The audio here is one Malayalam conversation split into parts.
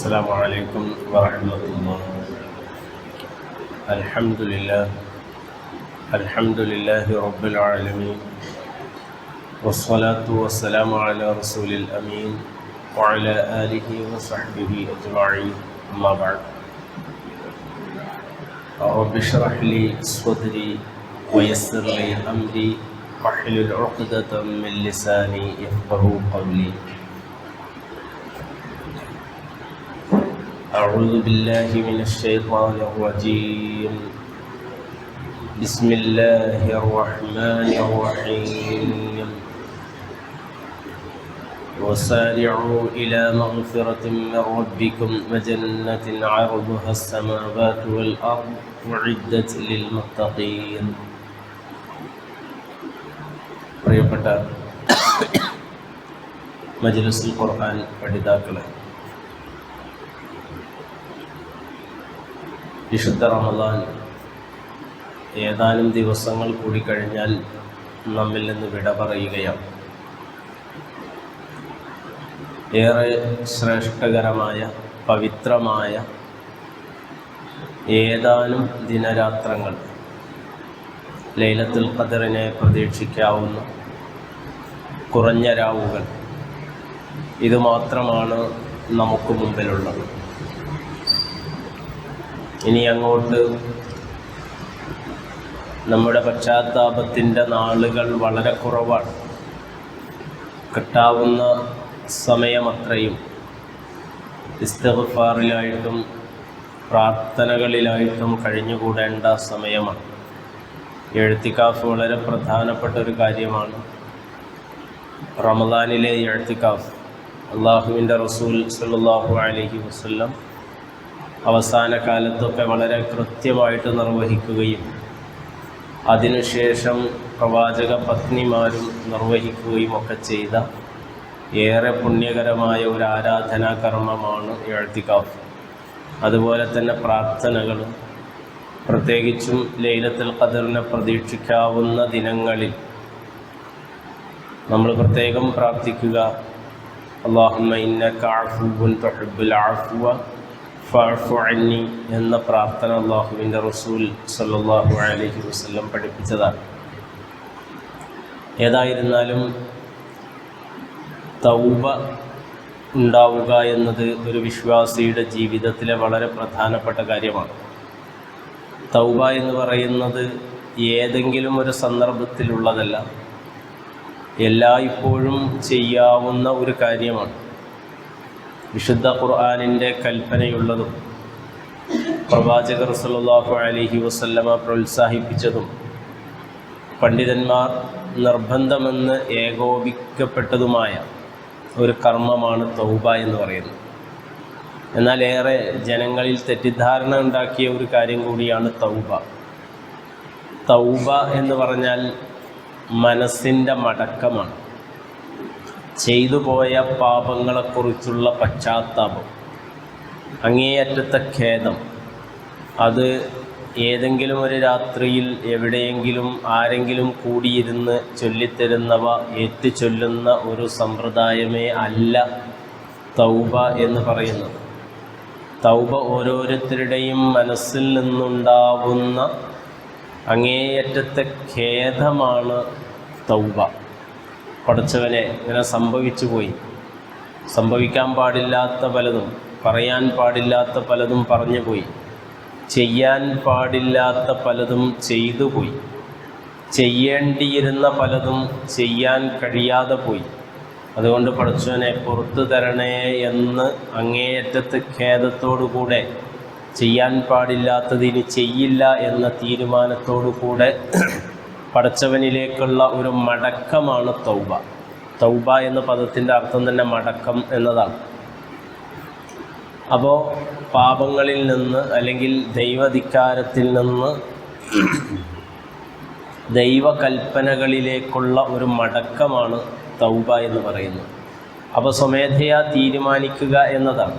السلام عليكم ورحمة الله. الحمد لله. الحمد لله رب العالمين. والصلاة والسلام على رسول الأمين وعلى آله وصحبه أجمعين. أما بعد. رب اشرح لي صدري ويسر لي أمري. واحلل عقدة من لساني يفقه قولي. أعوذ بالله من الشيطان الرجيم بسم الله الرحمن الرحيم وسارعوا إلى مغفرة من ربكم وجنة عرضها السماوات والأرض أعدت للمتقين പ്രിയപ്പെട്ട മജ്ലിസുൽ ഖുർആൻ പഠിതാക്കളെ വിശുദ്ധ റമദാൻ ഏതാനും ദിവസങ്ങൾ കൂടി കഴിഞ്ഞാൽ നമ്മിൽ നിന്ന് വിട പറയുകയാണ്. ഏറെ ശ്രേഷ്ഠകരമായ പവിത്രമായ ഏതാനും ദിനരാത്രങ്ങൾ ലൈലത്തുൽ ഖദറിനെ പ്രതീക്ഷിക്കാവുന്ന കുറഞ്ഞ രാവുകൾ ഇതുമാത്രമാണ് നമുക്ക് മുമ്പിലുള്ളത്. ഇനി അങ്ങോട്ട് നമ്മുടെ പശ്ചാത്താപത്തിന്റെ നാളുകൾ വളരെ കുറവാണ്. കിട്ടാവുന്ന സമയമത്രയും ഇസ്തഫാറിലായിട്ടും പ്രാർത്ഥനകളിലായിട്ടും കഴിഞ്ഞുകൂടേണ്ട സമയമാണ്. എഴുത്തിക്കാഫ് വളരെ പ്രധാനപ്പെട്ട ഒരു കാര്യമാണ്. റമദാനിലെ എഴുത്തിക്കാഫ് അള്ളാഹുവിന്റെ റസൂൽ സല്ലാഹു അലഹി വസ്ല്ലം അവസാന കാലത്തൊക്കെ വളരെ കൃത്യമായിട്ട് നിർവഹിക്കുകയും അതിനുശേഷം പ്രവാചക പത്നിമാരും നിർവഹിക്കുകയും ഒക്കെ ചെയ്ത ഏറെ പുണ്യകരമായ ഒരു ആരാധനാ കർമ്മമാണ് എഴുത്തിക്കാഫ് അതുപോലെ തന്നെ പ്രാർത്ഥനകൾ പ്രത്യേകിച്ചും ലൈലത്തുൽ ഖദറിനെ പ്രതീക്ഷിക്കാവുന്ന ദിനങ്ങളിൽ നമ്മൾ പ്രത്യേകം പ്രാർത്ഥിക്കുക. അള്ളാഹുമ്മ ഇന്നക അഫുബുൻ തുഹിബ്ബുൽ അഫ്വ ഫഅഫു അന്നി എന്ന പ്രാർത്ഥന അള്ളാഹുവിന്റെ റസൂൽ സല്ലാഹു അലഹി വസല്ലം പഠിപ്പിച്ചതാണ്. ഏതായിരുന്നാലും തൗബ ഉണ്ടാവുക എന്നത് ഒരു വിശ്വാസിയുടെ ജീവിതത്തിലെ വളരെ പ്രധാനപ്പെട്ട കാര്യമാണ്. തൗബ എന്ന് പറയുന്നത് ഏതെങ്കിലും ഒരു സന്ദർഭത്തിലുള്ളതല്ല എല്ലായ്പ്പോഴും ചെയ്യാവുന്ന ഒരു കാര്യമാണ്. വിശുദ്ധ ഖുർആാനിന്റെ കൽപ്പനയുള്ളതും പ്രവാചകർ സല്ലാഹു അലഹി വസല്ലമ പ്രോത്സാഹിപ്പിച്ചതും പണ്ഡിതന്മാർ നിർബന്ധമെന്ന് ഏകോപിക്കപ്പെട്ടതുമായ ഒരു കർമ്മമാണ് തൗബ എന്ന് പറയുന്നത്. എന്നാൽ ഏറെ ജനങ്ങളിൽ തെറ്റിദ്ധാരണ ഉണ്ടാക്കിയ ഒരു കാര്യം കൂടിയാണ് തൗബ. തൗബ എന്ന് പറഞ്ഞാൽ മനസ്സിന്റെ മടക്കമാണ്. ചെയ്തു പോയ പാപങ്ങളെക്കുറിച്ചുള്ള പശ്ചാത്താപം അങ്ങേയറ്റത്തെ ഖേദം. അത് ഏതെങ്കിലും ഒരു രാത്രിയിൽ എവിടെയെങ്കിലും ആരെങ്കിലും കൂടിയിരുന്ന് ചൊല്ലിത്തരുന്നവ ഏറ്റുചൊല്ലുന്ന ഒരു സമ്പ്രദായമേ അല്ല തൗബ എന്ന് പറയുന്നത്. തൗബ ഓരോരുത്തരുടെയും മനസ്സിൽ നിന്നുണ്ടാവുന്ന അങ്ങേയറ്റത്തെ ഖേദമാണ് തൗബ. പഠിച്ചവനെ ഇങ്ങനെ സംഭവിച്ചു പോയി. സംഭവിക്കാൻ പാടില്ലാത്ത പലതും പറയാൻ പാടില്ലാത്ത പലതും പറഞ്ഞു പോയി. ചെയ്യാൻ പാടില്ലാത്ത പലതും ചെയ്തു പോയി. ചെയ്യേണ്ടിയിരുന്ന പലതും ചെയ്യാൻ കഴിയാതെ പോയി. അതുകൊണ്ട് പഠിച്ചവനെ പുറത്തു തരണേ എന്ന് അങ്ങേയറ്റത്ത് ഖേദത്തോടുകൂടെ ചെയ്യാൻ പാടില്ലാത്തതിന് ചെയ്യില്ല എന്ന തീരുമാനത്തോടു കൂടെ പടച്ചവനിലേക്കുള്ള ഒരു മടക്കമാണ് തൗബ. തൗബ എന്ന പദത്തിന്റെ അർത്ഥം തന്നെ മടക്കം എന്നതാണ്. അപ്പോൾ പാപങ്ങളിൽ നിന്ന് അല്ലെങ്കിൽ ദൈവധിക്കാരത്തിൽ നിന്ന് ദൈവകൽപ്പനകളിലേക്കുള്ള ഒരു മടക്കമാണ് തൗബ എന്ന് പറയുന്നത്. അപ്പോൾ സ്വമേധയാ തീരുമാനിക്കുക എന്നതാണ്.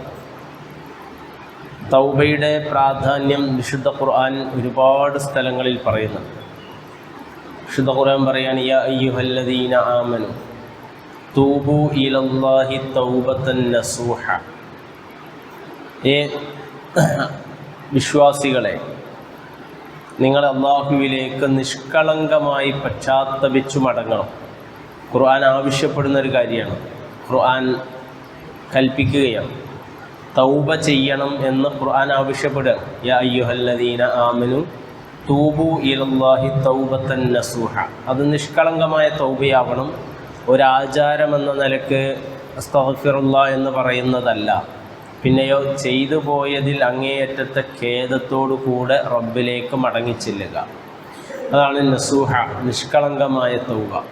തൗബയുടെ പ്രാധാന്യം വിശുദ്ധ ഖുർആൻ ഒരുപാട് സ്ഥലങ്ങളിൽ പറയുന്നുണ്ട്. വിശുദ്ധ യാ അയ്യുഹല്ലദീന തൗബത്തൻ നസൂഹ. വിശ്വാസികളെ നിങ്ങൾ അള്ളാഹുവിലേക്ക് നിഷ്കളങ്കമായി പശ്ചാത്തപിച്ചു മടങ്ങണം. ഖുർആൻ ആവശ്യപ്പെടുന്ന ഒരു കാര്യമാണ്. ഖുർആൻ കൽപ്പിക്കുകയാണ്. തൗബ ചെയ്യണം എന്ന് ഖുർആൻ ആവശ്യപ്പെടുക യാ അയ്യുഹല്ലദീന ആമനു തൂബു ഇലല്ലാഹി തൗബത്തൻ നസൂഹ. അത് നിഷ്കളങ്കമായ തൗബയാവണം. ഒരാചാരം എന്ന നിലയ്ക്ക് അസ്തഹഫിറുള്ള എന്ന് പറയുന്നതല്ല. പിന്നെയോ ചെയ്തു പോയതിൽ അങ്ങേയറ്റത്തെ ഖേദത്തോടു കൂടെ റബ്ബിലേക്ക് മടങ്ങിച്ചെല്ലുക. അതാണ് നസൂഹ നിഷ്കളങ്കമായ തൗബ.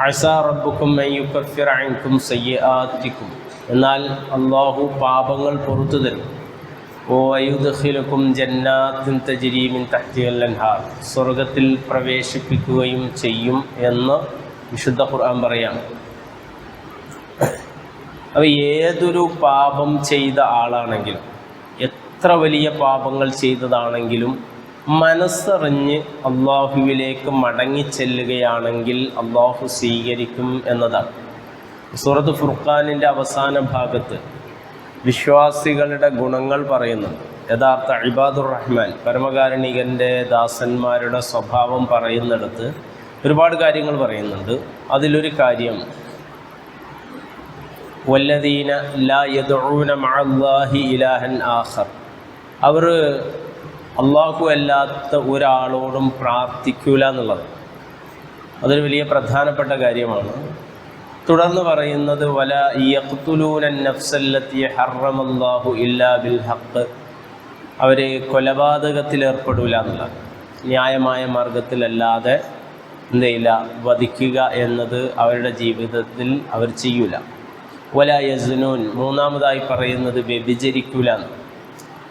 അഴ്സ റബ്ബുക്കും അയ്യുക്കഫിറക്കും സയ്യാത്തിക്കും എന്നാൽ അള്ളാഹു പാപങ്ങൾ പുറത്തു തരും. ഓ ജന്നാത്തും തജിരീമിൻ തഹ്തിയല്ലൻഹാർ സ്വർഗത്തിൽ പ്രവേശിപ്പിക്കുകയും ചെയ്യും എന്ന് വിശുദ്ധ ഖുർആൻ പറയാം അപ്പോൾ ഏതൊരു പാപം ചെയ്ത ആളാണെങ്കിലും എത്ര വലിയ പാപങ്ങൾ ചെയ്തതാണെങ്കിലും മനസ്സറിഞ്ഞ് അള്ളാഹുവിലേക്ക് മടങ്ങിച്ചെല്ലുകയാണെങ്കിൽ അള്ളാഹു സ്വീകരിക്കും എന്നതാണ്. സൂറത്ത് ഫുർഖാനിന്റെ അവസാന ഭാഗത്ത് വിശ്വാസികളുടെ ഗുണങ്ങൾ പറയുന്നുണ്ട് യഥാർത്ഥ ഇബാദുർ റഹ്മാൻ പരമകാരുണികന്റെ ദാസന്മാരുടെ സ്വഭാവം പറയുന്നിടത്ത് ഒരുപാട് കാര്യങ്ങൾ പറയുന്നുണ്ട്. അതിലൊരു കാര്യം വല്ലദീന ലാ യദൂന മഅല്ലാഹി ഇലാഹൻ ആഖർ. അവർ അള്ളാഹു അല്ലാത്ത ഒരാളോടും പ്രാർത്ഥിക്കൂല എന്നുള്ളത്. അതൊരു വലിയ പ്രധാനപ്പെട്ട കാര്യമാണ്. തുടർന്ന് പറയുന്നത് വല ഹറമല്ലാഹു ബിൽ അവരെ കൊലപാതകത്തിൽ ഏർപ്പെടില്ല എന്നുള്ളത് ന്യായമായ മാർഗത്തിലല്ലാതെ എന്തെയില്ല വധിക്കുക എന്നത് അവരുടെ ജീവിതത്തിൽ അവർ ചെയ്യൂല. വല യസ്നൂൻ മൂന്നാമതായി പറയുന്നത് വ്യഭിചരിക്കൂല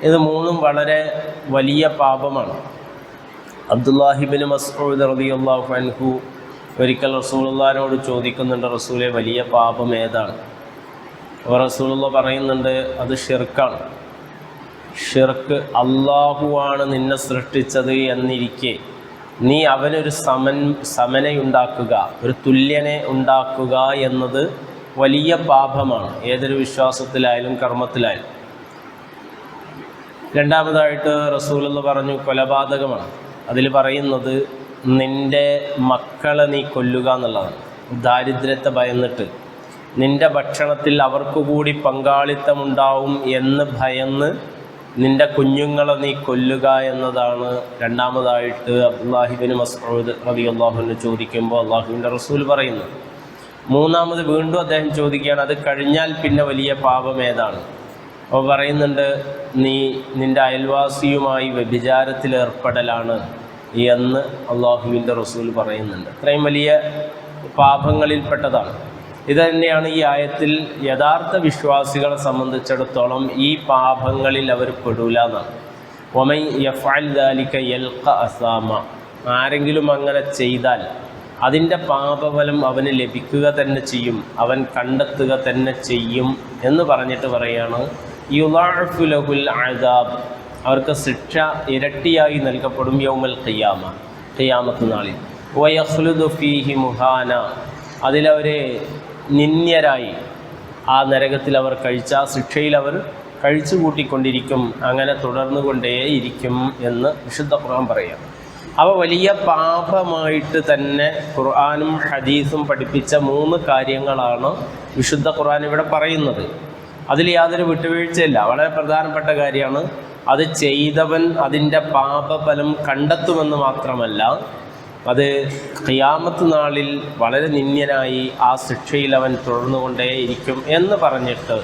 ഇത് മൂന്നും വളരെ വലിയ പാപമാണ്. അബ്ദുല്ലാഹിബിൻ മസ്ഊദ് റളിയല്ലാഹു അൻഹു ഒരിക്കൽ റസൂലുള്ളാഹിനോട് ചോദിക്കുന്നുണ്ട് റസൂലെ വലിയ പാപം ഏതാണ്? അപ്പോൾ റസൂലുള്ള പറയുന്നുണ്ട് അത് ഷിർക്കാണ്. ഷിർക്ക് അള്ളാഹുവാണ് നിന്നെ സൃഷ്ടിച്ചത് എന്നിരിക്കെ. നീ അവനൊരു സമൻ സമനയുണ്ടാക്കുക ഒരു തുല്യനെ ഉണ്ടാക്കുക എന്നത് വലിയ പാപമാണ് ഏതൊരു വിശ്വാസത്തിലായാലും കർമ്മത്തിലായാലും. രണ്ടാമതായിട്ട് റസൂലെന്ന് പറഞ്ഞു കൊലപാതകമാണ്. അതിൽ പറയുന്നത് നിന്റെ മക്കളെ നീ കൊല്ലുക എന്നുള്ളതാണ്. ദാരിദ്ര്യത്തെ ഭയന്നിട്ട്. നിന്റെ ഭക്ഷണത്തിൽ അവർക്ക് കൂടി പങ്കാളിത്തമുണ്ടാവും എന്ന് ഭയന്ന് നിന്റെ കുഞ്ഞുങ്ങളെ നീ കൊല്ലുക എന്നതാണ് രണ്ടാമതായിട്ട് അബ്ദുല്ലാഹിബിൻ മസ്ഊദ് റബി അള്ളാഹുവിന് ചോദിക്കുമ്പോൾ അള്ളാഹുവിന്റെ റസൂൽ പറയുന്നു. മൂന്നാമത് വീണ്ടും അദ്ദേഹം ചോദിക്കുകയാണ് അത് കഴിഞ്ഞാൽ പിന്നെ വലിയ പാപം ഏതാണ്? അപ്പോൾ പറയുന്നുണ്ട് നീ നിന്റെ അയൽവാസിയുമായി വ്യഭിചാരത്തിൽ ഏർപ്പെടലാണ് എന്ന് അള്ളാഹുവിന്റെ റസൂൽ പറയുന്നുണ്ട്. ഇത്രയും വലിയ പാപങ്ങളിൽപ്പെട്ടതാണ്. ഇത് തന്നെയാണ് ഈ ആയത്തിൽ യഥാർത്ഥ വിശ്വാസികളെ സംബന്ധിച്ചിടത്തോളം ഈ പാപങ്ങളിൽ അവർ പെടൂല എന്നാണ് ഒമൈ യഫാൽ ദാലിക്ക യൽക്ക അസാമ. ആരെങ്കിലും അങ്ങനെ ചെയ്താൽ അതിന്റെ പാപഫലം അവന് ലഭിക്കുക തന്നെ ചെയ്യും അവൻ കണ്ടെത്തുക തന്നെ ചെയ്യും എന്ന് പറഞ്ഞിട്ട് പറയാണ് യുലാഫുലഹുൽ ആദാബ് അവർക്ക് ശിക്ഷ ഇരട്ടിയായി നൽകപ്പെടും യൗമൽ ഖിയാമ ഖിയാമത്ത് നാളിൽ. വയഹ്ലുദു ഫീഹി മുഹാന അതിലവരെ നിന്ദ്യരായി ആ നരകത്തിൽ അവർ കഴിച്ച ശിക്ഷയിൽ അവർ കഴിച്ചു കൂട്ടിക്കൊണ്ടിരിക്കും അങ്ങനെ തുടർന്നു കൊണ്ടേയിരിക്കും എന്ന് വിശുദ്ധ ഖുർആൻ പറയാം അവ വലിയ പാപമായിട്ട് തന്നെ ഖുർആാനും ഹദീസും പഠിപ്പിച്ച മൂന്ന് കാര്യങ്ങളാണ് വിശുദ്ധ ഖുർആൻ ഇവിടെ പറയുന്നത്. അതിൽ യാതൊരു വിട്ടുവീഴ്ചയില്ല. വളരെ പ്രധാനപ്പെട്ട കാര്യമാണ് അത് ചെയ്തവൻ അതിന്റെ പാപഫലം കണ്ടെത്തുമെന്ന് മാത്രമല്ല അത് ഖിയാമത്ത് നാളിൽ വളരെ നിന്യനായി ആ ശിക്ഷയിൽ അവൻ തുടർന്നുകൊണ്ടേയിരിക്കും എന്ന് പറഞ്ഞിട്ട്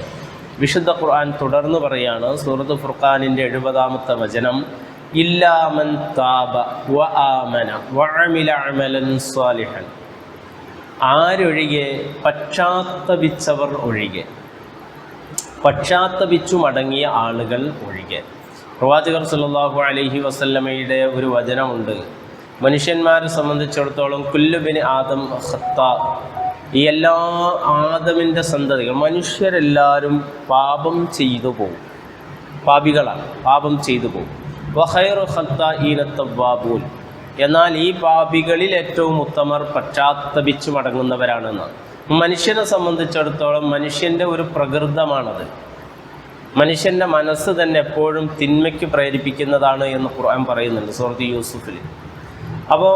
വിശുദ്ധ ഖുർആൻ തുടർന്ന് പറയാണ് സൂറത്ത് ഫുർഖാനിന്റെ എഴുപതാമത്തെ വചനം ഇല്ലാമൻ താപ വ ആമന വ അമില അമലൻ സ്വാലിഹൻ ആരൊഴികെ? പശ്ചാത്തപിച്ചവർ ഒഴികെ. പശ്ചാത്തപിച്ചു മടങ്ങിയ ആളുകൾ ഒഴികെ. പ്രവാചകർ സല്ലാഹു അലൈഹി വസല്ലമയുടെ ഒരു വചനമുണ്ട്. മനുഷ്യന്മാരെ സംബന്ധിച്ചിടത്തോളം കുല്ലുബിന് ആദം ഹത്ത ഈ എല്ലാ ആദമിന്റെ സന്തതികൾ മനുഷ്യരെല്ലാവരും പാപം ചെയ്തു പോകും. പാപികളാണ് പാപം ചെയ്തു പോകും. ഈനത്തവാബൂൻ എന്നാൽ ഈ പാപികളിൽ ഏറ്റവും ഉത്തമർ പശ്ചാത്തപിച്ചു മടങ്ങുന്നവരാണെന്നാണ്. മനുഷ്യനെ സംബന്ധിച്ചിടത്തോളം മനുഷ്യന്റെ ഒരു പ്രകൃതമാണത്. മനുഷ്യന്റെ മനസ്സ് തന്നെ എപ്പോഴും തിന്മയ്ക്ക് പ്രേരിപ്പിക്കുന്നതാണ് എന്ന് ഖുർആൻ പറയുന്നുണ്ട് സുഹൃത്ത് യൂസുഫിൽ അപ്പോൾ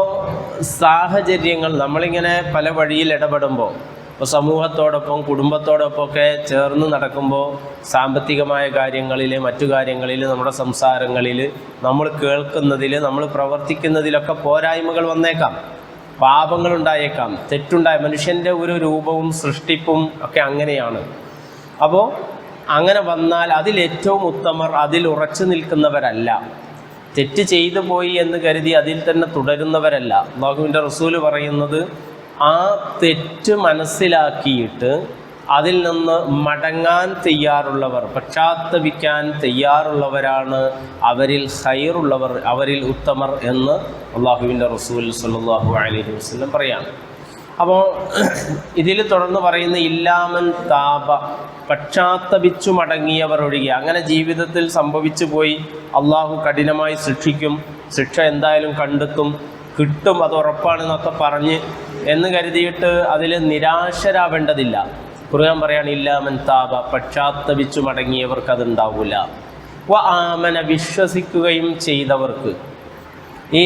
സാഹചര്യങ്ങൾ നമ്മളിങ്ങനെ പല വഴിയിൽ ഇടപെടുമ്പോൾ ഇപ്പോൾ സമൂഹത്തോടൊപ്പം കുടുംബത്തോടൊപ്പം ഒക്കെ ചേർന്ന് നടക്കുമ്പോൾ സാമ്പത്തികമായ കാര്യങ്ങളിൽ മറ്റു കാര്യങ്ങളിൽ നമ്മുടെ സംസാരങ്ങളിൽ നമ്മൾ കേൾക്കുന്നതിൽ നമ്മൾ പ്രവർത്തിക്കുന്നതിലൊക്കെ പോരായ്മകൾ വന്നേക്കാം പാപങ്ങൾ ഉണ്ടായേക്കാം തെറ്റുണ്ടായ മനുഷ്യന്റെ ഒരു രൂപവും സൃഷ്ടിപ്പും ഒക്കെ അങ്ങനെയാണ്. അപ്പോൾ അങ്ങനെ വന്നാൽ അതിലേറ്റവും ഉത്തമർ അതിൽ ഉറച്ചു നിൽക്കുന്നവരല്ല. തെറ്റ് ചെയ്തു പോയി എന്ന് കരുതി അതിൽ തന്നെ തുടരുന്നവരല്ല. അള്ളാഹുവിന്റെ റസൂൽ പറയുന്നത് ആ തെറ്റ് മനസ്സിലാക്കിയിട്ട് അതിൽ നിന്ന് മടങ്ങാൻ തയ്യാറുള്ളവർ പശ്ചാത്തപിക്കാൻ തയ്യാറുള്ളവരാണ് അവരിൽ ഹൈറുള്ളവർ അവരിൽ ഉത്തമർ എന്ന് അള്ളാഹുവിന്റെ റസൂൽ സല്ലാഹു അലൈഹി വസ്ലം പറയാണ് അപ്പോൾ ഇതിൽ തുടർന്ന് പറയുന്ന ഇല്ലാമൻ താപ പക്ഷാത്തപിച്ചു മടങ്ങിയവർ ഒഴികെ. അങ്ങനെ ജീവിതത്തിൽ സംഭവിച്ചു പോയി. അള്ളാഹു കഠിനമായി ശിക്ഷിക്കും. ശിക്ഷ എന്തായാലും കണ്ടെത്തും. കിട്ടും അത് ഉറപ്പാണെന്നൊക്കെ പറഞ്ഞ് എന്ന് കരുതിയിട്ട് അതിൽ നിരാശരാവേണ്ടതില്ല. ഖുർആൻ പറയാണ് ഇല്ലാമൻ താപ പക്ഷാത്തപിച്ചു മടങ്ങിയവർക്ക് അതുണ്ടാവില്ല ആമന വിശ്വസിക്കുകയും ചെയ്തവർക്ക്. ഈ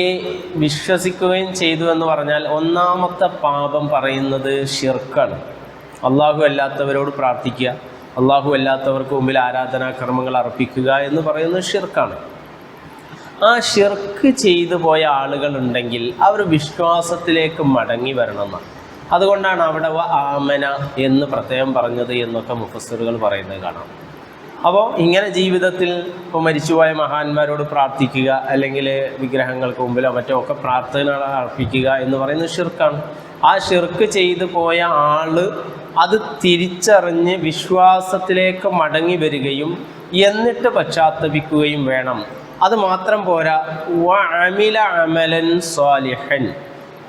വിശ്വസിക്കുകയും ചെയ്തു എന്ന് പറഞ്ഞാൽ ഒന്നാമത്തെ പാപം പറയുന്നത് ഷിർക്കാണ് അള്ളാഹു അല്ലാത്തവരോട് പ്രാർത്ഥിക്കുക അള്ളാഹു അല്ലാത്തവർക്ക് മുമ്പിൽ ആരാധനാക്രമങ്ങൾ അർപ്പിക്കുക എന്ന് പറയുന്നത് ഷിർക്കാണ് ആ ഷിർക്ക് ചെയ്തു പോയ ആളുകളുണ്ടെങ്കിൽ അവർ വിശ്വാസത്തിലേക്ക് മടങ്ങി വരണമെന്നാണ്. അതുകൊണ്ടാണ് അവിടെ ആമന എന്ന് പ്രത്യേകം പറഞ്ഞത് എന്നൊക്കെ മുഫസറുകൾ പറയുന്നത് കാണാം. അപ്പോൾ ഇങ്ങനെ ജീവിതത്തിൽ ഇപ്പോൾ മരിച്ചുപോയ മഹാന്മാരോട് പ്രാർത്ഥിക്കുക അല്ലെങ്കിൽ വിഗ്രഹങ്ങൾക്ക് മുമ്പിലോ മറ്റോ ഒക്കെ പ്രാർത്ഥന അർപ്പിക്കുക എന്ന് പറയുന്നത് ഷിർക്കാണ് ആ ഷിർക്ക് ചെയ്തു പോയ ആൾ അത് തിരിച്ചറിഞ്ഞ് വിശ്വാസത്തിലേക്ക് മടങ്ങി വരികയും എന്നിട്ട് പശ്ചാത്തപിക്കുകയും വേണം. അത് മാത്രം പോരാ. അമില അമലൻ സ്വാലിഹൻ.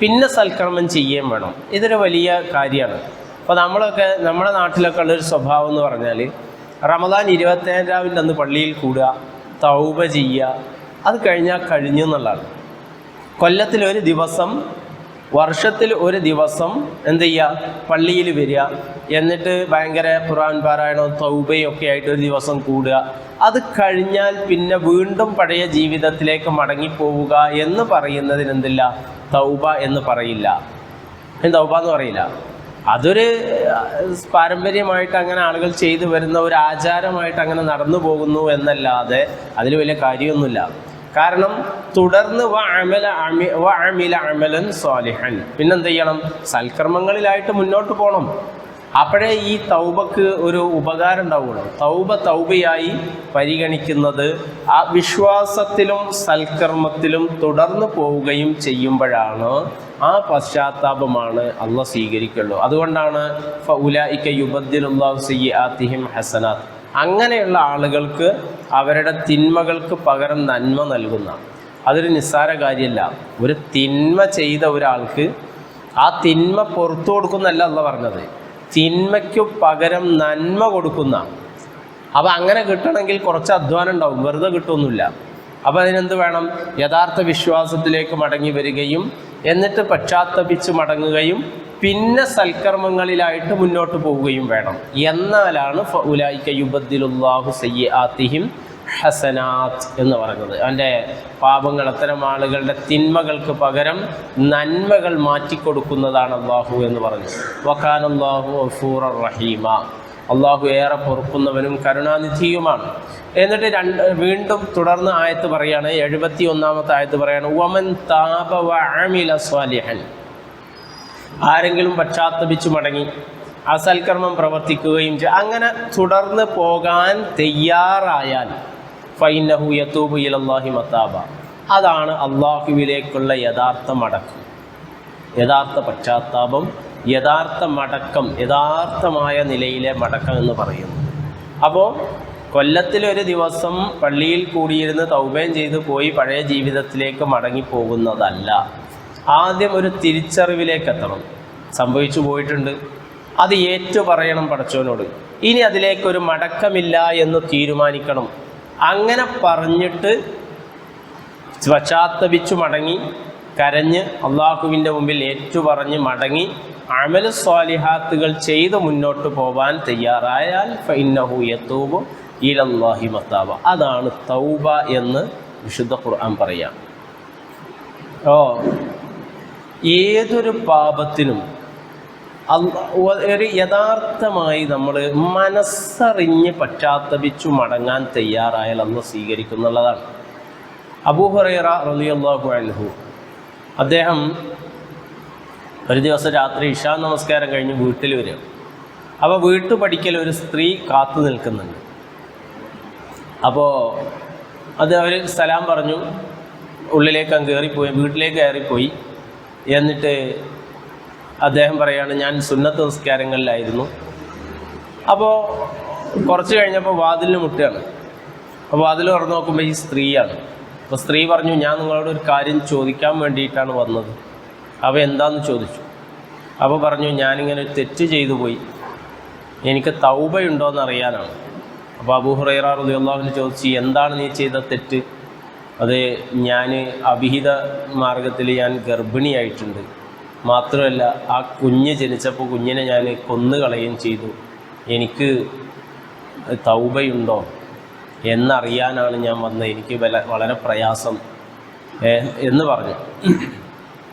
പിന്നെ സൽക്കർമ്മം ചെയ്യുകയും വേണം. ഇതൊരു വലിയ കാര്യമാണ്. അപ്പോൾ നമ്മളൊക്കെ നമ്മുടെ നാട്ടിലൊക്കെ ഉള്ളൊരു സ്വഭാവം എന്ന് പറഞ്ഞാൽ റമദാൻ ഇരുപത്തേഴാവിന്റെ അന്ന് പള്ളിയിൽ കൂടുക തൗബ ചെയ്യുക അത് കഴിഞ്ഞാൽ കഴിഞ്ഞു എന്നുള്ളതാണ്. കൊല്ലത്തിൽ ഒരു ദിവസം വർഷത്തിൽ ഒരു ദിവസം എന്ത് ചെയ്യുക? പള്ളിയിൽ വരിക. എന്നിട്ട് ഭയങ്കര ഖുറാൻ പാരായണവും തൗബയും ഒക്കെ ആയിട്ട് ഒരു ദിവസം കൂടുക. അത് കഴിഞ്ഞാൽ പിന്നെ വീണ്ടും പഴയ ജീവിതത്തിലേക്ക് മടങ്ങിപ്പോവുക എന്ന് പറയുന്നതിന് എന്തില്ല തൗബ എന്ന് പറയില്ല. തൗബ എന്ന് പറയില്ല? അതൊരു പാരമ്പര്യമായിട്ട് അങ്ങനെ ആളുകൾ ചെയ്തു വരുന്ന ഒരു ആചാരമായിട്ട് അങ്ങനെ നടന്നു പോകുന്നു എന്നല്ലാതെ അതിൽ വലിയ കാര്യമൊന്നുമില്ല. കാരണം തുടർന്ന് അമില അമലൻ സ്വാലിഹൻ. പിന്നെന്ത് ചെയ്യണം? സൽക്കർമ്മങ്ങളിലായിട്ട് മുന്നോട്ട് പോകണം. അപ്പോഴേ ഈ തൗബക്ക് ഒരു ഉപകാരം ഉണ്ടാവുള്ളൂ. തൗബ തൗബയായി പരിഗണിക്കുന്നത് ആ വിശ്വാസത്തിലും സൽക്കർമ്മത്തിലും തുടർന്ന് പോവുകയും ചെയ്യുമ്പോഴാണ് ആ പശ്ചാത്താപമാണ് അള്ള സ്വീകരിക്കുള്ളൂ. അതുകൊണ്ടാണ് ഹസനാത്ത്. അങ്ങനെയുള്ള ആളുകൾക്ക് അവരുടെ തിന്മകൾക്ക് പകരം നന്മ നൽകുന്ന അതൊരു നിസ്സാര കാര്യമല്ല. ഒരു തിന്മ ചെയ്ത ഒരാൾക്ക് ആ തിന്മ പുറത്തു കൊടുക്കുന്നല്ല അല്ല പറഞ്ഞത്. തിന്മയ്ക്കു പകരം നന്മ കൊടുക്കുന്ന അപ്പം അങ്ങനെ കിട്ടണമെങ്കിൽ കുറച്ച് അധ്വാനം ഉണ്ടാവും. വെറുതെ കിട്ടുമൊന്നുമില്ല അപ്പോൾ അതിനെന്ത് വേണം? യഥാർത്ഥ വിശ്വാസത്തിലേക്ക് മടങ്ങി വരികയും എന്നിട്ട് പശ്ചാത്തപിച്ച് മടങ്ങുകയും പിന്നെ സൽക്കർമ്മങ്ങളിലായിട്ട് മുന്നോട്ട് പോവുകയും വേണം. എന്നാലാണ് ഉലായിക്ക യുബദ്ദിലുല്ലാഹു സയ്യാത്തിഹിം ഹസനാത്ത് എന്ന് പറയുന്നത്. അവന്റെ പാപങ്ങൾ അത്തരം ആളുകളുടെ തിന്മകൾക്ക് പകരം നന്മകൾ മാറ്റിക്കൊടുക്കുന്നതാണ് അള്ളാഹു എന്ന് പറഞ്ഞു വഖാൻ അള്ളാഹു അഫൂർ റഹീമ. അള്ളാഹു ഏറെ പൊറുക്കുന്നവനും കരുണാനിധിയുമാണ്. എന്നിട്ട് രണ്ട് വീണ്ടും തുടർന്ന് ആയത്ത് പറയാണ് എഴുപത്തി ഒന്നാമത്തെ ആയത്ത് പറയാണ് വമൻ താപ ആരെങ്കിലും പശ്ചാത്തപിച്ചു മടങ്ങി അസൽക്കർമ്മം പ്രവർത്തിക്കുകയും ചെയ്യും അങ്ങനെ തുടർന്ന് പോകാൻ തയ്യാറായാൽ ഫൈനഹു യത്തൂബ് മത്താബ അതാണ് അള്ളാഹുവിലേക്കുള്ള യഥാർത്ഥ മടക്കം യഥാർത്ഥ പശ്ചാത്താപം യഥാർത്ഥ മടക്കം യഥാർത്ഥമായ നിലയിലെ മടക്കം എന്ന് പറയുന്നു. അപ്പോൾ കൊല്ലത്തിലൊരു ദിവസം പള്ളിയിൽ കൂടിയിരുന്ന് തൗബയം ചെയ്തു പോയി പഴയ ജീവിതത്തിലേക്ക് മടങ്ങിപ്പോകുന്നതല്ല. ആദ്യം ഒരു തിരിച്ചറിവിലേക്ക് എത്തണം സംഭവിച്ചു പോയിട്ടുണ്ട്. അത് ഏറ്റു പറയണം പടച്ചോനോട് ഇനി അതിലേക്കൊരു മടക്കമില്ല എന്ന് തീരുമാനിക്കണം. അങ്ങനെ പറഞ്ഞിട്ട് പശ്ചാത്തപിച്ചു മടങ്ങി കരഞ്ഞ് അള്ളാഹുവിന്റെ മുമ്പിൽ ഏറ്റുപറഞ്ഞ് മടങ്ങി അമല സ്വാലിഹാത്തുകൾ ചെയ്ത് മുന്നോട്ട് പോവാൻ തയ്യാറായാൽ ഫൈനഹു യത്തൂബ് ഇലല്ലാഹി മത്താബ. അതാണ് തൗബ എന്ന് വിശുദ്ധ ഖുർആൻ പറയാം. ഓ ഏതൊരു പാപത്തിനും ഒരു യഥാർത്ഥമായി നമ്മൾ മനസ്സറിഞ്ഞ് പശ്ചാത്തപിച്ചു മടങ്ങാൻ തയ്യാറായാൽ അന്ന് സ്വീകരിക്കുന്നുള്ളതാണ്. അബൂഹുറൈറ റളിയല്ലാഹു അൻഹു അദ്ദേഹം ഒരു ദിവസം രാത്രി ഇഷാ നമസ്കാരം കഴിഞ്ഞ് വീട്ടിൽ വരിക. അപ്പോൾ വീട്ടു പഠിക്കൽ ഒരു സ്ത്രീ കാത്തു നിൽക്കുന്നുണ്ട്. അപ്പോൾ അത് അവർ സലാം പറഞ്ഞു ഉള്ളിലേക്ക് അങ്ങ് കയറിപ്പോയി വീട്ടിലേക്ക് കയറിപ്പോയി. എന്നിട്ട് അദ്ദേഹം പറയാണ് ഞാൻ സുന്നത്ത് നമസ്കാരങ്ങളിലായിരുന്നു അപ്പോൾ കുറച്ച് കഴിഞ്ഞപ്പോൾ വാതിലിന് മുട്ടുകയാണ്. അപ്പോൾ വാതിൽ തുറന്ന് നോക്കുമ്പോൾ ഈ സ്ത്രീയാണ്. അപ്പോൾ സ്ത്രീ പറഞ്ഞു ഞാൻ നിങ്ങളോട് ഒരു കാര്യം ചോദിക്കാൻ വേണ്ടിയിട്ടാണ് വന്നത്. അവ എന്താന്ന് ചോദിച്ചു. അപ്പോൾ പറഞ്ഞു ഞാനിങ്ങനെ ഒരു തെറ്റ് ചെയ്തു പോയി. എനിക്ക് തൗബയുണ്ടോ എന്ന് അറിയാനാണ് അപ്പോൾ അബൂഹുറൈറ റളിയല്ലാഹുവിന് ചോദിച്ചു എന്താണ് നീ ചെയ്ത തെറ്റ്? അത് ഞാൻ അഭിഹിത മാർഗത്തിൽ ഞാൻ ഗർഭിണിയായിട്ടുണ്ട്. മാത്രമല്ല ആ കുഞ്ഞ് ജനിച്ചപ്പോൾ കുഞ്ഞിനെ ഞാൻ കൊന്നുകളയുകയും ചെയ്തു. എനിക്ക് തൗബയുണ്ടോ എന്നറിയാനാണ് ഞാൻ വന്നത്. എനിക്ക് വളരെ പ്രയാസം. എന്ന് പറഞ്ഞു.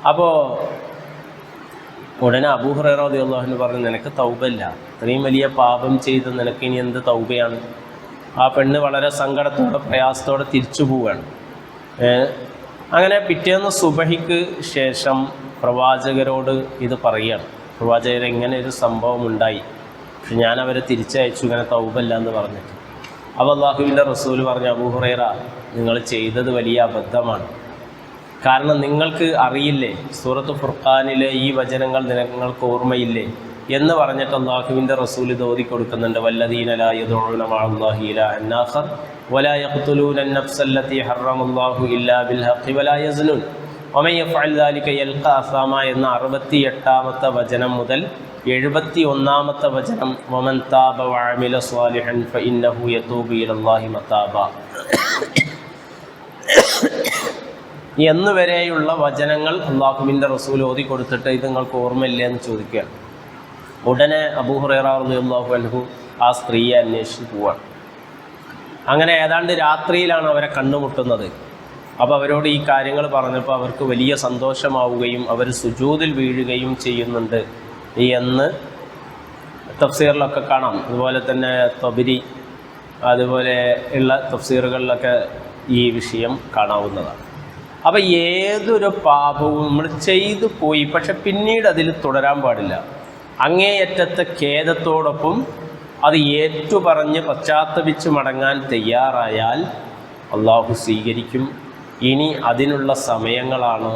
അപ്പോൾ ഉടനെ അബൂഹുറോദി അള്ളാഹുന്ന് പറഞ്ഞു നിനക്ക് തൗബല്ല ഇത്രയും വലിയ പാപം ചെയ്ത് നിനക്ക് ഇനി എന്ത് തൗബയാണ്? ആ പെണ്ണ് വളരെ സങ്കടത്തോടെ പ്രയാസത്തോടെ തിരിച്ചു പോവുകയാണ്. അങ്ങനെ പിറ്റേന്ന് സുബഹിക്ക് ശേഷം പ്രവാചകരോട് ഇത് പറയുകയാണ്. പ്രവാചകർ ഇങ്ങനെ ഒരു സംഭവം ഉണ്ടായി. പക്ഷെ ഞാൻ അവരെ തിരിച്ചയച്ചു ഇങ്ങനെ തൗബല്ല എന്ന് പറഞ്ഞിട്ട്. അപ്പോൾ അള്ളാഹുവിന്റെ റസൂൽ പറഞ്ഞു അബൂഹുറേറ നിങ്ങൾ ചെയ്തത് വലിയ അബദ്ധമാണ്. കാരണം നിങ്ങൾക്ക് അറിയില്ലേ സൂറത്ത് ഫുർഖാനിലെ ഈ വചനങ്ങൾ നിങ്ങൾക്ക് ഓർമ്മയില്ലേ എന്ന് പറഞ്ഞിട്ട് അള്ളാഹുവിന്റെ റസൂൽ കൊടുക്കുന്നുണ്ട്. ഓതിക്കൊടുക്കുന്നുണ്ട് എന്ന അറുപത്തി എട്ടാമത്തെ വചനം മുതൽ എഴുപത്തി ഒന്നാമത്തെ വചനം വമൻ താബ സ്വാലിഹൻ അള്ളാഹി മത്താബ എന്നുവരെയുള്ള വചനങ്ങൾ അള്ളാഹുബിന്റെ റസൂൽ ഓതി കൊടുത്തിട്ട് ഇത് നിങ്ങൾക്ക് ഓർമ്മയില്ലേ എന്ന് ചോദിക്കുകയാണ്. ഉടനെ അബൂഹുറൈറാഹു അൻഹു ആ സ്ത്രീയെ അന്വേഷിച്ച് പോവാണ്. അങ്ങനെ ഏതാണ്ട് രാത്രിയിലാണ് അവരെ കണ്ണുമുട്ടുന്നത്. അപ്പോൾ അവരോട് ഈ കാര്യങ്ങൾ പറഞ്ഞപ്പോൾ അവർക്ക് വലിയ സന്തോഷമാവുകയും അവർ സുജൂതിൽ വീഴുകയും ചെയ്യുന്നുണ്ട്. എന്ന് തഫ്സീറിലൊക്കെ കാണാം. അതുപോലെ തന്നെ തൊബിരി അതുപോലെ ഉള്ള തഫ്സീറുകളിലൊക്കെ ഈ വിഷയം കാണാവുന്നതാണ്. അപ്പോൾ ഏതൊരു പാപവും നമ്മൾ ചെയ്തു പോയി പക്ഷെ പിന്നീട് അതിൽ തുടരാൻ പാടില്ല. അങ്ങേയറ്റത്തെ ഖേദത്തോടൊപ്പം അത് ഏറ്റുപറഞ്ഞ് പശ്ചാത്തപിച്ച് മടങ്ങാൻ തയ്യാറായാൽ അള്ളാഹു സ്വീകരിക്കും. ഇനി അതിനുള്ള സമയങ്ങളാണ്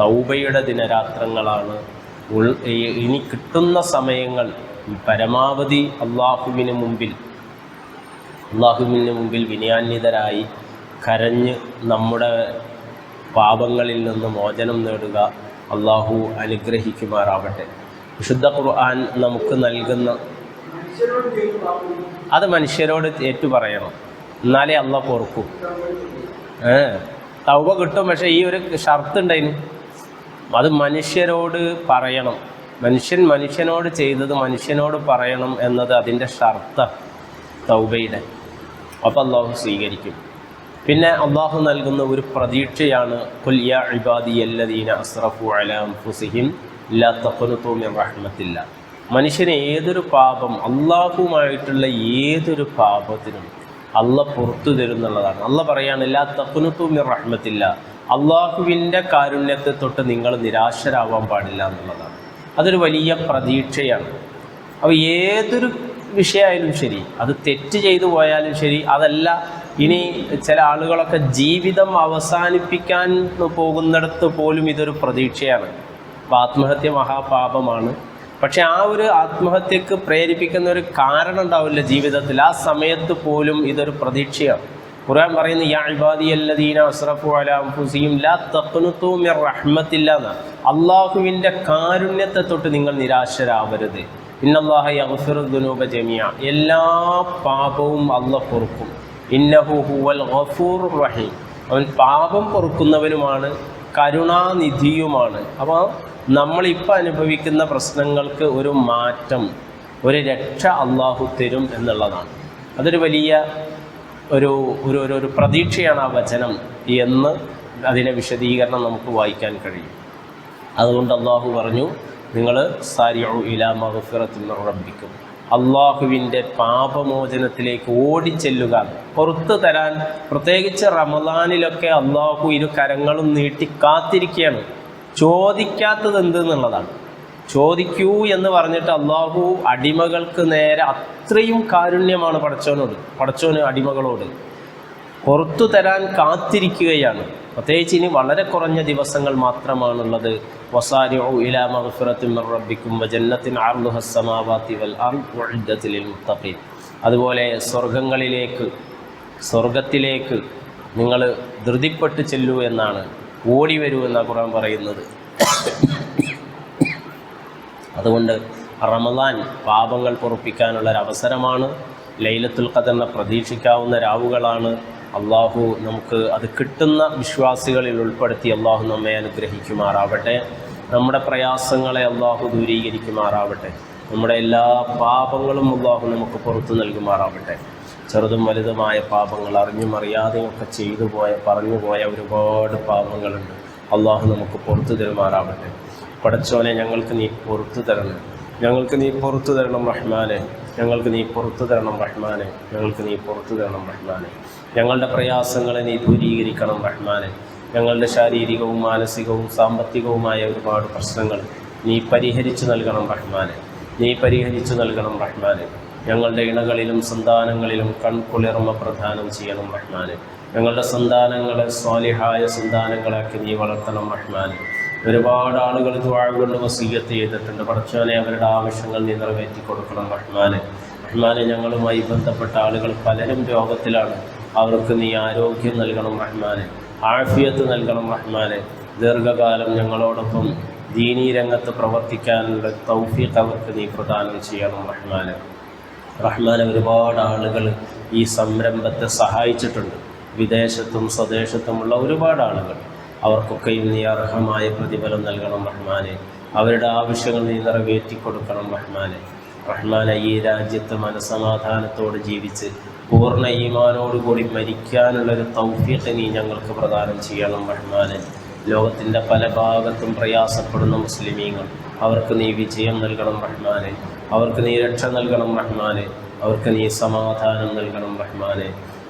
തൗബയുടെ ദിനരാത്രങ്ങളാണ്. ഇനി കിട്ടുന്ന സമയങ്ങൾ പരമാവധി അള്ളാഹുവിന് മുമ്പിൽ അള്ളാഹുവിന് മുമ്പിൽ വിനയാന്വിതരായി കരഞ്ഞ് നമ്മുടെ പാപങ്ങളിൽ നിന്ന് മോചനം നേടുക അള്ളാഹു അനുഗ്രഹിക്കുമാറാവട്ടെ. വിശുദ്ധ ഖുർആൻ നമുക്ക് നൽകുന്ന അത് മനുഷ്യരോട് ഏറ്റു പറയണം എന്നാലേ അള്ള പൊറുക്കും. ഏ തൗബ കിട്ടും പക്ഷേ ഈ ഒരു ഷർത്ത് ഉണ്ടായിന് അത് മനുഷ്യരോട് പറയണം. മനുഷ്യൻ മനുഷ്യനോട് ചെയ്തത് മനുഷ്യനോട് പറയണം എന്നത് അതിന്റെ ഷർത്ത തൗബയുടെ. അപ്പം അള്ളാഹു സ്വീകരിക്കും. പിന്നെ അള്ളാഹു നൽകുന്ന ഒരു പ്രതീക്ഷയാണ് "ഖുൽ യാ ഇബാദി അല്ലദീന അലാം ഫുസിഹിം ലാ മനുഷ്യന് ഏതൊരു പാപം അള്ളാഹുമായിട്ടുള്ള ഏതൊരു പാപത്തിനും അള്ള പുറത്തു തരുന്നുള്ളതാണ്. അള്ള പറയാണ് ലാ തഖ്നതു മിൻ റഹ്മത്തില്ല. അള്ളാഹുവിന്റെ കാരുണ്യത്തെ തൊട്ട് നിങ്ങൾ നിരാശരാവാൻ പാടില്ല എന്നുള്ളതാണ്. അതൊരു വലിയ പ്രതീക്ഷയാണ്. അപ്പോൾ ഏതൊരു വിഷയമായാലും ശരി അത് തെറ്റ് ചെയ്തു പോയാലും ശരി അതല്ല ഇനി ചില ആളുകളൊക്കെ ജീവിതം അവസാനിപ്പിക്കാൻ പോകുന്നിടത്ത് പോലും ഇതൊരു പ്രതീക്ഷയാണ്. അപ്പോൾ ആത്മഹത്യ മഹാപാപമാണ്. പക്ഷെ ആ ഒരു ആത്മഹത്യക്ക് പ്രേരിപ്പിക്കുന്ന ഒരു കാരണം ഉണ്ടാവില്ല ജീവിതത്തിൽ. ആ സമയത്ത് പോലും ഇതൊരു പ്രതീക്ഷയാണ്. ഖുർആൻ പറയുന്നു യാ ഇബാദിയല്ലദീന അസ്റഫു അലാ ലാ തഖ്നതു മിർ റഹ്മത്തില്ല എന്നാണ്. അള്ളാഹുവിന്റെ കാരുണ്യത്തെ തൊട്ട് നിങ്ങൾ നിരാശരാവരുത്. ഇന്നല്ലാഹ യഗ്ഫിറു ജമിയ എല്ലാ പാപവും അള്ള പൊറുക്കും. ഇന്നഹു ഹുവൽ ഗഫൂർ റഹീം. അവൻ പാപം പൊറുക്കുന്നവനുമാണ് കരുണാനിധിയുമാണ്. അപ്പോൾ നമ്മളിപ്പോൾ അനുഭവിക്കുന്ന പ്രശ്നങ്ങൾക്ക് ഒരു മാറ്റം ഒരു രക്ഷ അള്ളാഹു തരും എന്നുള്ളതാണ്. അതൊരു വലിയ ഒരു ഒരു ഒരു പ്രതീക്ഷയാണ് ആ വചനം എന്ന് അതിനെ വിശദീകരണം നമുക്ക് വായിക്കാൻ കഴിയും. അതുകൊണ്ട് അള്ളാഹു പറഞ്ഞു നിങ്ങൾ സാരിയോ ഇലാ മഹഫിറത്തിൽ റബ്ബിക്കും. അള്ളാഹുവിന്റെ പാപമോചനത്തിലേക്ക് ഓടിച്ചെല്ലുക. പുറത്തു തരാൻ പ്രത്യേകിച്ച് റമദാനിലൊക്കെ അള്ളാഹു ഇരു കരങ്ങളും നീട്ടി കാത്തിരിക്കുകയാണ്. ചോദിക്കാത്തത് എന്തെന്നുള്ളതാണ്. ചോദിക്കൂ എന്ന് പറഞ്ഞിട്ട് അള്ളാഹു അടിമകൾക്ക് നേരെ അത്രയും കാരുണ്യമാണ് പടച്ചവനോട് പടച്ചവന് അടിമകളോട്. പുറത്തു തരാൻ കാത്തിരിക്കുകയാണ്. പ്രത്യേകിച്ച് ഇനി വളരെ കുറഞ്ഞ ദിവസങ്ങൾ മാത്രമാണുള്ളത്. ഇലാ റബ്ബിക്കും വൽ അതുപോലെ സ്വർഗങ്ങളിലേക്ക് സ്വർഗത്തിലേക്ക് നിങ്ങൾ ധൃതിപ്പെട്ട് ചെല്ലൂ എന്നാണ്. ഓടി വരൂ എന്നാണ് ഖുർആൻ പറയുന്നത്. അതുകൊണ്ട് റമദാൻ പാപങ്ങൾ പൊറപ്പിക്കാനുള്ളൊരവസരമാണ് ലൈലത്തുൽ ഖദറിനെ പ്രതീക്ഷിക്കാവുന്ന രാവുകളാണ്. അള്ളാഹു നമുക്ക് അത് കിട്ടുന്ന വിശ്വാസികളിൽ ഉൾപ്പെടുത്തി അള്ളാഹു നമ്മെ അനുഗ്രഹിക്കുമാറാവട്ടെ. നമ്മുടെ പ്രയാസങ്ങളെ അള്ളാഹു ദൂരീകരിക്കുമാറാവട്ടെ. നമ്മുടെ എല്ലാ പാപങ്ങളും അള്ളാഹു നമുക്ക് പുറത്തു നൽകുമാറാവട്ടെ. ചെറുതും വലുതുമായ പാപങ്ങൾ അറിഞ്ഞും അറിയാതെയും ഒക്കെ ചെയ്തു പോയ പറഞ്ഞു പോയ ഒരുപാട് പാപങ്ങളുണ്ട്. അള്ളാഹു നമുക്ക് പുറത്തു തരുമാറാവട്ടെ. പടച്ചോനെ ഞങ്ങൾക്ക് നീ പുറത്തു തരണം. ഞങ്ങൾക്ക് നീ പുറത്തു തരണം റഹ്മാനെ. ഞങ്ങൾക്ക് നീ പുറത്തു തരണം റഹ്മാനെ. ഞങ്ങൾക്ക് നീ പുറത്തു തരണം റഹ്മാനെ. ഞങ്ങളുടെ പ്രയാസങ്ങളെ നീ ദൂരീകരിക്കണം റഹ്മാനെ. ഞങ്ങളുടെ ശാരീരികവും മാനസികവും സാമ്പത്തികവുമായ ഒരുപാട് പ്രശ്നങ്ങൾ നീ പരിഹരിച്ചു നൽകണം റഹ്മാനെ. നീ പരിഹരിച്ചു നൽകണം റഹ്മാനെ. ഞങ്ങളുടെ ഇണകളിലും സന്താനങ്ങളിലും കൺകുളിർമ പ്രദാനം ചെയ്യണം റഹ്മാനെ. ഞങ്ങളുടെ സന്താനങ്ങളെ സ്വാലിഹായ സന്താനങ്ങളാക്കി നീ വളർത്തണം റഹ്മാനെ. ഒരുപാട് ആളുകൾ കൊണ്ട് വസീയത്ത് ചെയ്തിട്ടുണ്ട്. പടച്ചോനെ അവരുടെ ആവശ്യങ്ങൾ നീ നിറവേറ്റി കൊടുക്കണം റഹ്മാനെ. റഹ്മാനെ ഞങ്ങളുമായി ബന്ധപ്പെട്ട ആളുകൾ പലരും രോഗത്തിലാണ്. അവർക്ക് നീ ആരോഗ്യം നൽകണം റഹ്മാനെ ആഫിയത്ത് നൽകണം റഹ്മാനെ. ദീർഘകാലം ഞങ്ങളോടൊപ്പം ദീനീ രംഗത്ത് പ്രവർത്തിക്കാനുള്ള തൗഫീഖ് അവർക്ക് നീ പ്രദാനം ചെയ്യണം റഹ്മാനെ. റഹ്മാനെ ഒരുപാട് ആളുകൾ ഈ സംരംഭത്തെ സഹായിച്ചിട്ടുണ്ട്. വിദേശത്തും സ്വദേശത്തുമുള്ള ഒരുപാട് ആളുകൾ അവർക്കൊക്കെയും നീ അർഹമായ പ്രതിഫലം നൽകണം റഹ്മാനെ. അവരുടെ ആവശ്യങ്ങൾ നീ നിറവേറ്റി കൊടുക്കണം റഹ്മാനെ. റഹ്മാനെ ഈ രാജ്യത്ത് മനസമാധാനത്തോടെ ജീവിച്ച് പൂർണ്ണ ഈമാനോടുകൂടി മരിക്കാനുള്ളൊരു തൗഫീഖ് നീ ഞങ്ങൾക്ക് പ്രദാനം ചെയ്യണം റഹ്മാനെ ലോകത്തിൻ്റെ പല ഭാഗത്തും പ്രയാസപ്പെടുന്ന മുസ്ലിമീങ്ങൾ അവർക്ക് നീ വിജയം നൽകണം റഹ്മാനെ അവർക്ക് നീ രക്ഷ നൽകണം റഹ്മാനെ അവർക്ക് നീ സമാധാനം നൽകണം റഹ്മാനെ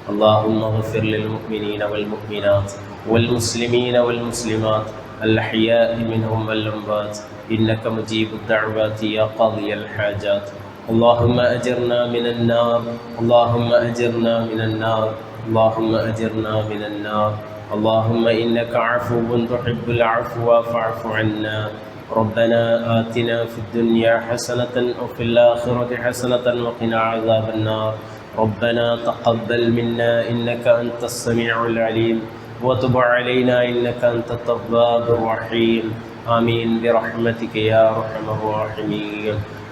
اللهم اغفر للمؤمنين والمؤمنات والمسلمين والمسلمات الأحياء منهم والأموات إنك مجيب الدعوات يا قاضي الحاجات اللهم أجرنا من النار اللهم أجرنا من النار اللهم أجرنا من النار. اللهم إنك عفو تحب العفو فاعف عنا. ربنا آتنا في الدنيا حسنة وفي الآخرة حسنة وقنا عذاب النار. ربنا تقبل منا إنك أنت السميع العليم. وتب علينا إنك أنت التواب الرحيم. آمين برحمتك يا أرحم الراحمين.